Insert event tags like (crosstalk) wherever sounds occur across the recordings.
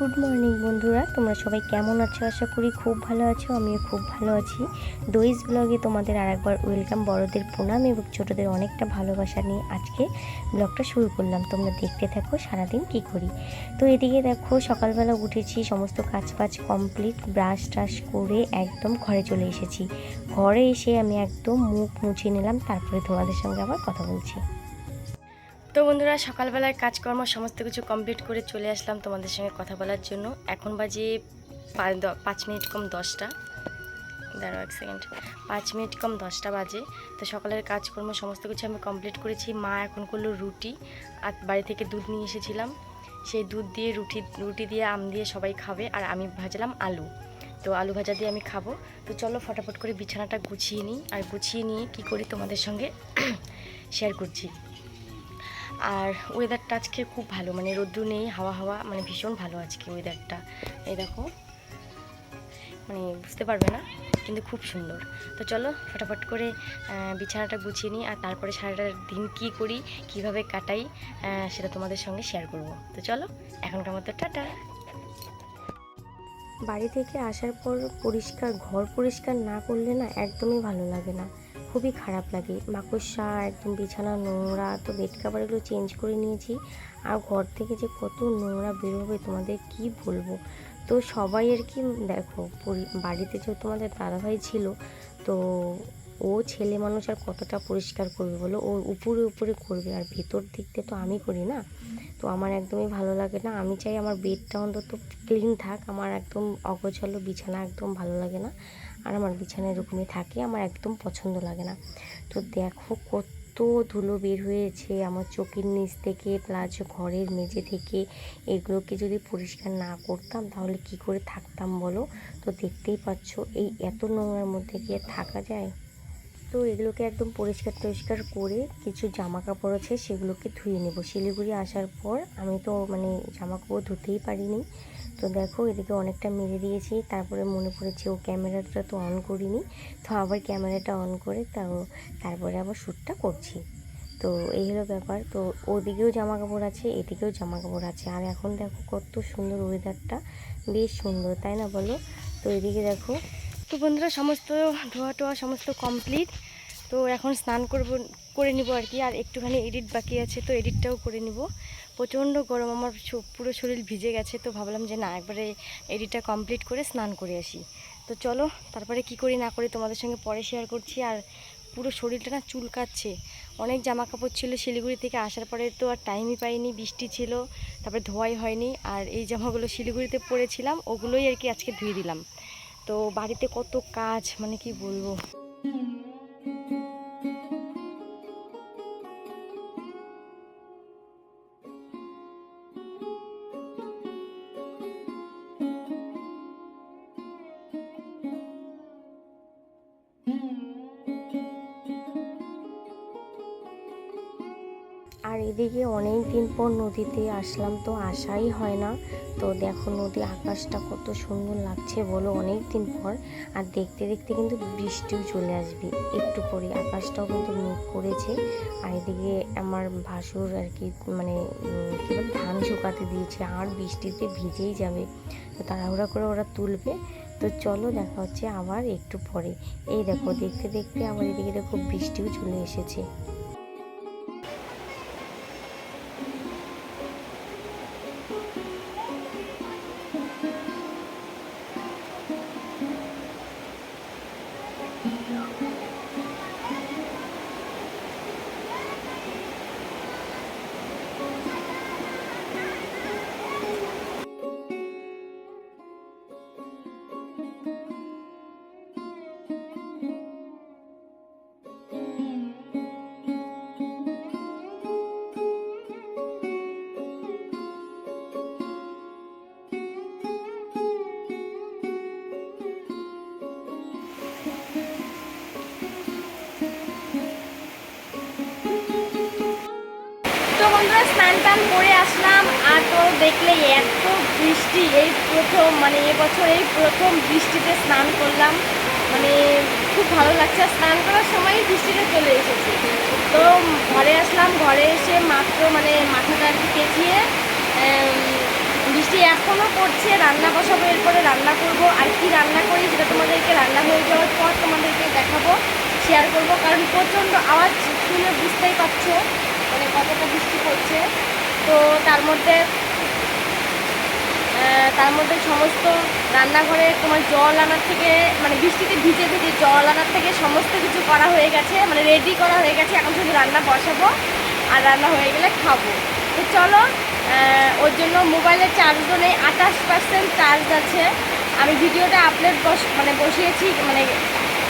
Good morning বন্ধুরা। তোমরা সবাই কেমন আছো? আশা করি খুব ভালো আছো, আমিও খুব ভালো আছি। দইস ব্লগে তোমাদের আর একবার ওয়েলকাম। বড়দের প্রণাম এবং ছোটদের অনেকটা ভালোবাসা নিয়ে আজকে ব্লগটা শুরু করলাম। তোমরা দেখতে থাকো সারাদিন কি করি। তো এদিকে দেখো, সকালবেলা উঠেছি, সমস্ত কাজ বাজ কমপ্লিট ব্রাশ টাশ করে একদম ঘরে চলে এসেছি। ঘরে এসে আমি একদম মুখ মুছে নিলাম, তারপরে তোমাদের সঙ্গে আবার কথা বলছি। তো বন্ধুরা, সকালবেলার কাজকর্ম, সমস্ত কিছু কমপ্লিট করে চলে আসলাম তোমাদের সঙ্গে কথা বলার জন্য। এখন বাজে পাঁচ মিনিট কম দশটা। দাঁড়াও এক সেকেন্ড পাঁচ মিনিট কম দশটা বাজে। তো সকালের কাজকর্ম, সমস্ত কিছু আমি কমপ্লিট করেছি। মা এখন করল রুটি। আর বাড়ি থেকে দুধ নিয়ে এসেছিলাম। সেই দুধ দিয়ে রুটি রুটি দিয়ে আম দিয়ে সবাই খাবে। আর আমি ভাজলাম আলু। তো আলু ভাজা দিয়ে আমি খাব। তো চলো ফটাফট করে বিছানাটা গুছিয়ে নিই। আর গুছিয়ে নিয়ে কি করি তোমাদের সঙ্গে (clears throat) শেয়ার করছি। আর ওয়েদারটা আজকে খুব ভালো মানে রোদ্দু নেই, হাওয়া হাওয়া মানে ভীষণ ভালো আজকে ওয়েদারটা এই দেখো মানে বুঝতে পারবে না, কিন্তু খুব সুন্দর। তো চলো, ফটাফট করে বিছানাটা গুছিয়ে নিই, আর তারপরে সারাটা দিন কী করি, কীভাবে কাটাই সেটা তোমাদের সঙ্গে শেয়ার করব। তো চলো, এখনকার মতো টাটা। বাড়ি থেকে আসার পর পরিষ্কার, ঘর পরিষ্কার না করলে না একদমই ভালো লাগে না। খুবই খারাপ লাগে। মাকড়সা, একদম বিছানা, নোংরা, তো বেড কাভার এগুলো চেঞ্জ করে নিয়েছি। আর ঘর থেকে যে কত নোংরা বেরোবে তোমাদের কি বলব? তো সবাই আর কি, দেখো বাড়িতে যে তোমাদের দাদাভাই ছিল, তো ও ছেলে মানুষ আর কতটা পরিষ্কার করবে বলো? ও উপরে উপরে করবে আর ভেতর দিকতে তো আমি করি না। তো আমার একদমই ভালো লাগে না। আমি চাই আমার বেডটা অন্তত ক্লিন থাক। আমার একদম অগোছালো বিছানা একদম ভালো লাগে না। আর আমার বিছানা এরকমই থাকে। আমার একদম পছন্দ লাগে না। তো দেখো কত ধুলো বের হয়েছে আমার চোখের নিচ থেকে প্লাস ঘরের মেঝে থেকে। এগুলোকে যদি পরিষ্কার না করতাম, তাহলে কি করে থাকতাম বলো? তো দেখতেই পাচ্ছ, এই এত নোংরার মধ্যে গিয়ে থাকা যায়? তো এগুলোকে একদম পরিষ্কার টরিষ্কার করে কিছু জামা কাপড় আছে, সেগুলোকে ধুয়ে নেব। শিলিগুড়ি আসার পর আমি তো মানে জামা কাপড় ধুতেই পারিনি। তো দেখো এদিকে অনেকটা মেরে দিয়েছি, তারপরে মনে পড়েছে ও ক্যামেরাটা তো অন করিনি। তো আবার ক্যামেরাটা অন করে তাও তারপরে আবার শ্যুটটা করছি। তো এই হলো ব্যাপার। তো ওদিকেও জামা কাপড় আছে, এদিকেও জামা কাপড় আছে। আর এখন দেখো কত সুন্দর ওয়েদারটা বেশ সুন্দর, তাই না বলো? তো এদিকে দেখো তো বন্ধুরা, সমস্ত ধোয়া টোয়া সমস্ত কমপ্লিট তো এখন স্নান করব, করে নিব আর কি। আর একটুখানি এডিট বাকি আছে, তো এডিটটাও করে নিব। প্রচণ্ড গরম, আমার পুরো শরীর ভিজে গেছে, তো ভাবলাম যে না, একবারে এডিটটা কমপ্লিট করে স্নান করে আসি। তো চলো, তারপরে কি করি না করি তোমাদের সঙ্গে পরে শেয়ার করছি। আর পুরো শরীরটা না চুলকাচ্ছে। অনেক জামা কাপড় ছিল শিলিগুড়ি থেকে আসার পরে তো আর টাইমই পাইনি, বৃষ্টি ছিল, তারপরে ধোয়াই হয়নি। আর এই জামাগুলো শিলিগুড়িতে পরেছিলাম, ওগুলোই আর কি আজকে ধুয়ে দিলাম। তো বাড়িতে কত কাজ মানে কি বলব? এদিকে অনেক দিন পর নদীতে আসলাম তো আসাই হয় না। তো দেখো নদী আকাশটা কত সুন্দর লাগছে বলো অনেক দিন পর। আর দেখতে দেখতে কিন্তু বৃষ্টিও চলে আসবে একটু পরে। আকাশটাও কিন্তু মেঘ করেছে। আর এদিকে আমার ভাসুর আর কি মানে কি বলে, ধান শুকাতে দিয়েছে। আর বৃষ্টিতে ভিজেই যাবে। তো তাড়াহুড়া করে ওরা তুলবে। তো চলো দেখা হচ্ছে আবার একটু পরে। এই দেখো, দেখতে দেখতে আবার এদিকে দেখো বৃষ্টিও চলে এসেছে। বন্ধুরা স্নান টান করে আসলাম আর তো দেখলে এত বৃষ্টি, এই প্রথম মানে এবছর এই প্রথম বৃষ্টিতে স্নান করলাম। মানে খুব ভালো লাগছে। স্নান করার সময় বৃষ্টিটা চলে এসেছে। তো ঘরে আসলাম, ঘরে এসে মাত্র মানে মাথাটা আর কি পেঁচিয়ে বৃষ্টি এখনও পড়ছে, রান্না বসাবো, এরপরে রান্না করব। আর কি রান্না করি সেটা তোমাদেরকে রান্না হয়ে যাওয়ার পর তোমাদেরকে দেখাবো শেয়ার করব। কারণ প্রচণ্ড আওয়াজ, শুনে বুঝতেই পারছ। মানে কতটা বৃষ্টি পড়ছে। তো তার মধ্যে তার মধ্যে সমস্ত রান্নাঘরে তোমার জল আনার থেকে মানে বৃষ্টিতে ভিজে ভিজে জল আনার থেকে সমস্ত কিছু করা হয়ে গেছে মানে রেডি করা হয়ে গেছে। এখন শুধু রান্না বসাবো আর রান্না হয়ে গেলে খাব। তো চলো ওর জন্য মোবাইলের চার্জও নেই, আঠাশ পার্সেন্ট চার্জ আছে। আমি ভিডিওটা আপলোড বস মানে বসিয়েছি মানে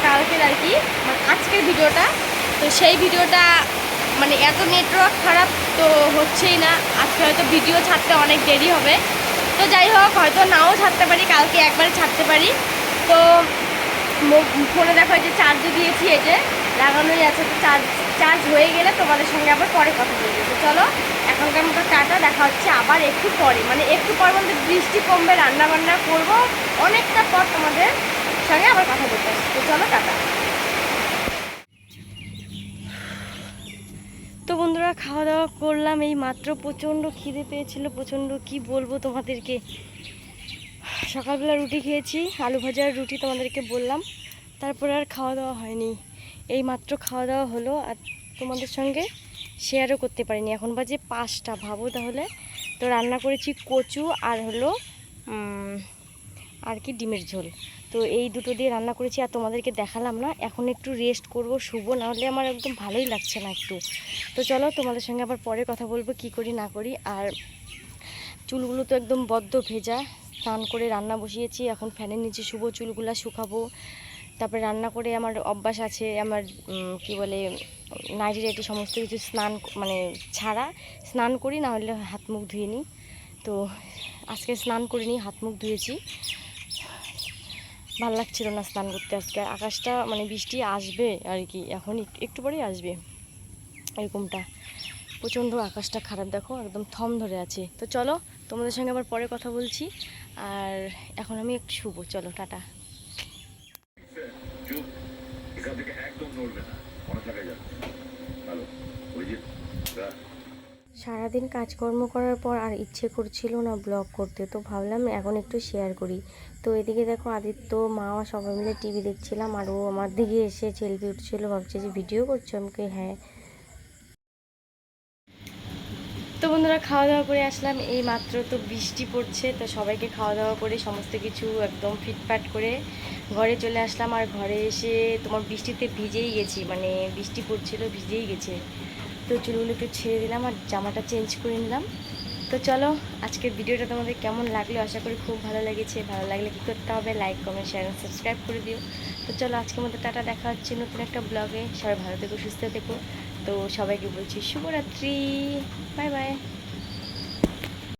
কালকের আর কি মানে আজকের ভিডিওটা। তো সেই ভিডিওটা মানে এত নেটওয়ার্ক খারাপ তো হচ্ছেই না। আজকে হয়তো ভিডিও ছাড়তে অনেক দেরি হবে। তো যাই হোক, হয়তো নাও ছাড়তে পারি, কালকে একবারে ছাড়তে পারি। তো ফোনে দেখো যে চার্জ দিয়েছি, এই যে লাগানোই আছে। তো চার্জ চার্জ হয়ে গেলে তোমাদের সঙ্গে আবার পরে কথা বলব। তো চলো, এখনকার মতো টাটা, দেখা হচ্ছে আবার একটু পরে। মানে একটু পর বলতে বৃষ্টি কমবে রান্না বান্না করব, অনেকটা পর তোমাদের সঙ্গে আবার কথা বলতে আসছি তো চলো, টাটা। তো বন্ধুরা খাওয়া দাওয়া করলাম, এই মাত্র প্রচণ্ড খিদে পেয়েছিল, প্রচণ্ড কি বলব তোমাদেরকে। সকালবেলা রুটি খেয়েছি, আলু ভাজার রুটি তোমাদেরকে বললাম, তারপরে আর খাওয়া দাওয়া হয়নি। এই মাত্র খাওয়া দাওয়া হলো আর তোমাদের সঙ্গে শেয়ারও করতে পারিনি। এখন বাজে পাঁচটা, ভাবো তাহলে। তো রান্না করেছি কচু আর হলো আর কি ডিমের ঝোল। তো এই দুটো দিয়ে রান্না করেছি আর তোমাদেরকে দেখালাম না। এখন একটু রেস্ট করব শুভ নাহলে আমার একদম ভালোই লাগছে না একটু। তো চলো তোমাদের সঙ্গে আবার পরে কথা বলব কি করি না করি। আর চুলগুলো তো একদম বদ্ধ ভেজা। স্নান করে রান্না বসিয়েছি, এখন ফ্যানের নিচে শুভ চুলগুলো শুকাবো। তারপরে রান্না করে আমার অভ্যাস আছে, আমার কি বলে, নাইটি টাইটি সমস্ত কিছু স্নান মানে ছাড়া স্নান করি না হলে হাত মুখ ধুয়ে নিই। তো আজকে স্নান করিনি হাত মুখ ধুয়েছি। ভালো লাগছিল না স্নান করতে আজকে। আকাশটা মানে বৃষ্টি আসবে আর কি, এখন একটু পরেই আসবে এরকমটা। প্রচণ্ড আকাশটা খারাপ, দেখো, একদম থম ধরে আছে। তো চলো, তোমাদের সঙ্গে আবার পরে কথা বলছি। আর এখন আমি একটু শুভ চলো, টাটা চুপ এখান থেকে একদম নড়বে না মনে থাকা যাচ্ছে ভালো ওই যে রা- সারাদিন কাজকর্ম করার পর আর ইচ্ছে করছিল না ব্লগ করতে, তো ভাবলাম এখন একটু শেয়ার করি। তো এদিকে দেখো আদিত্য, মা সবাই মিলে টিভি দেখছিলাম আর ও আমার দিকে এসে সেলফি উঠছিল, ভাবছে যে ভিডিও করছ আমাকে হ্যাঁ। তো বন্ধুরা খাওয়া দাওয়া করে আসলাম, এই মাত্র তো বৃষ্টি পড়ছে, তো সবাইকে খাওয়া দাওয়া করে সমস্ত কিছু একদম ফিটফাট করে ঘরে চলে আসলাম। আর ঘরে এসে তোমার বৃষ্টিতে ভিজেই গেছি মানে বৃষ্টি পড়ছিল, ভিজেই গেছে। তো চুলগুলো একটু ছেড়ে দিলাম আর জামাটা চেঞ্জ করে নিলাম। তো চলো, আজকের ভিডিওটা তোমাদের কেমন লাগল? আশা করি খুব ভালো লেগেছে। ভালো লাগলে কী করতে হবে? লাইক কমেন্ট শেয়ার সাবস্ক্রাইব করে দিও। তো চলো, আজকের মধ্যে টাটা, দেখা হচ্ছে নতুন একটা ব্লগে সবাই ভালো থেকো, সুস্থ থেকো। তো সবাইকে বলছি শুভরাত্রি। Bye bye